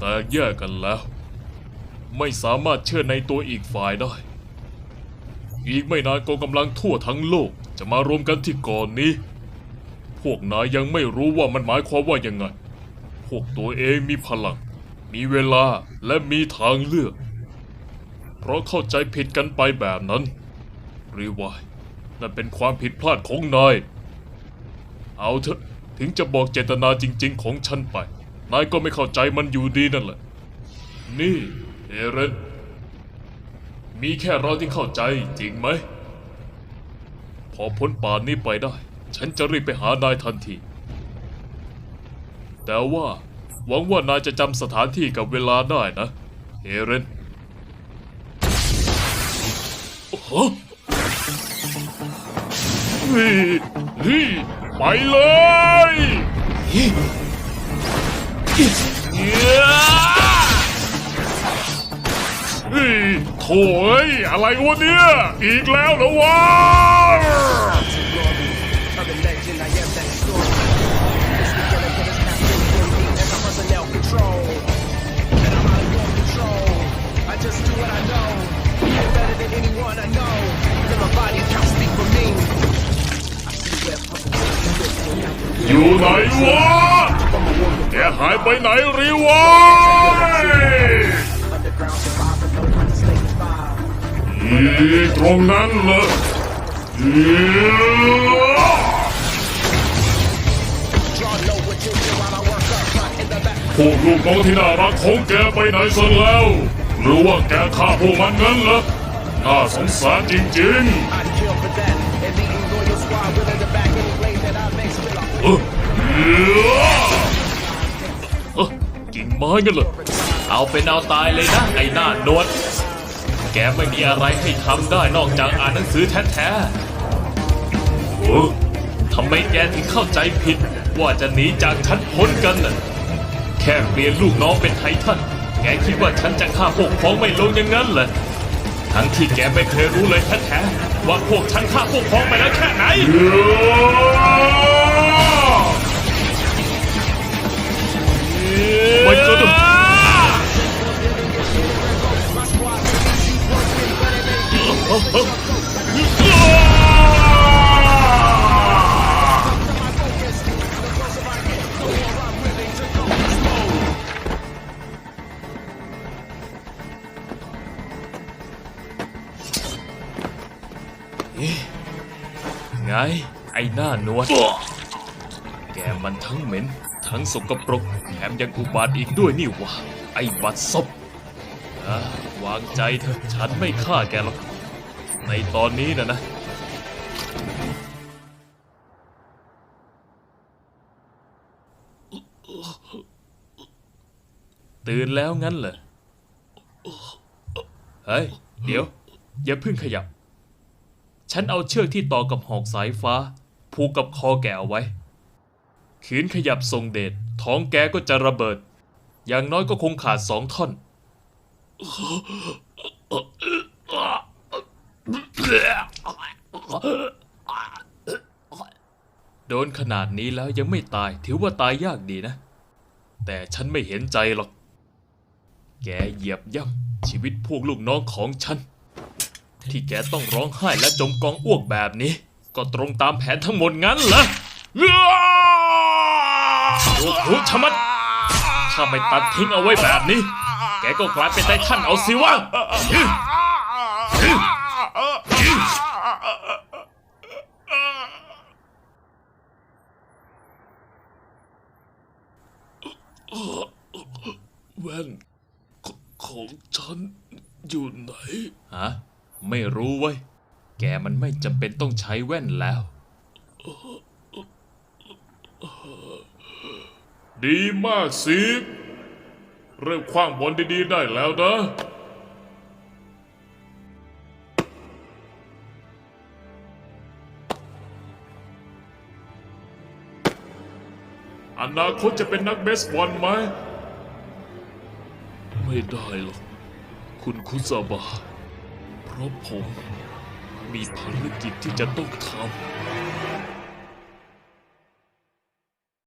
แตกแยกกันแล้ว ไม่สามารถเชื่อในตัวอีกฝ่ายได้ อีกไม่นานกองกำลังทั่วทั้งโลกจะมารวมกันที่ก่อนนี้ พวกนายยังไม่รู้ว่ามันหมายความว่ายังไง พวกตัวเองมีพลัง มีเวลาและมีทางเลือก เพราะเข้าใจผิดกันไปแบบนั้นรีวายนั่นเป็นความผิดพลาดของนาย เอาเถอะถึงจะบอกเจตนาจริง ๆ ของฉันไป นายก็ไม่เข้าใจมันอยู่ดีนั่นแหละ นี่เอเรน มีแค่เราที่เข้าใจจริงไหม พอพ้นป่านนี้ไปได้ ฉันจะรีบไปหานายทันที แต่ว่าหวังว่านายจะจำสถานที่กับเวลาได้นะ เอเรนโอ้โหเฮ้ยเฮ้ยไปเลย ถ่เอ้ยอะไรวะเนี่ย อีกแล้วเหรอวะ Urban legend, I am that story. It's the killer killers captain Indeed, as I'm personnel control. And I'm out of your control. I just do what I know. You're better than anyone I know. Then my body can't speak for me. I see where puppets อยู่ไหนวะ แก หายไปไหนรีวายที่ตรงนั้นเลยพวกลูกน้องที่น่ารักของแกไปไหนซะแล้ว หรือว่าแกฆ่าพวกมันงั้นล่ะน่าสงสารจริงๆเออ ไม้กันเหรอเอาเป็นเอาตายเลยนะไอ้หน้าหนวดแกไม่มีอะไรให้ทำได้นอกจากอ่านหนังสือแท้เออๆทำไมแกถึงเข้าใจผิดว่าจะหนีจากฉันพ้นกันน่ะแค่เปลี่ยนลูกน้องเป็นไททันแกคิดว่าฉันจะฆ่าพวกพ้องไม่ลงอย่างนั้นเหรอทั้งที่แกไม่เคยรู้เลยแท้ๆว่าพวกฉันฆ่าพวกพ้องไปแล้วแค่ไหน ไง ไอ้หน้าหนวด แกมันทั้งเหม็น ทั้งสกปรกแถมยังอุบาทอีกด้วยนี่วะ ไอ้บัดซบอะวางใจเถอะฉันไม่ฆ่าแกหรอก ในตอนนี้นะนะ ตื่นแล้วงั้นเหรอ เฮ้ย เดี๋ยว อย่าเพิ่งขยับ ฉันเอาเชือกที่ต่อกับหอกสายฟ้า ผูกกับคอแกเอาไว้ ขืนขยับทรงเดชท้องแกก็จะระเบิด อย่างน้อยก็คงขาดสองท่อน โดนขนาดนี้แล้วยังไม่ตายถือว่าตายยากดีนะ แต่ฉันไม่เห็นใจหรอก แกเหยียบย่ำชีวิตพวกลูกน้องของฉัน ที่แกต้องร้องไห้และจมกองอ้วกแบบนี้ ก็ตรงตามแผนทั้งหมดงั้นเหรอโอ้โหชะมัด ถ้าไม่ตัดทิ้งเอาไว้แบบนี้ แกก็กลายเป็นไททันเอาสิวะแว่นขของฉันอยู่ไหน ฮะ ไม่รู้เว้ย แกมันไม่จำเป็นต้องใช้แว่นแล้ว ดีมากสิเริ่มคว้างบอลดีๆได้แล้วนะ อนาคตจะเป็นนักเบสบอลไหม ไม่ได้หรอก คุณคุซาบะ เพราะผมมีภารกิจที่จะต้องทำ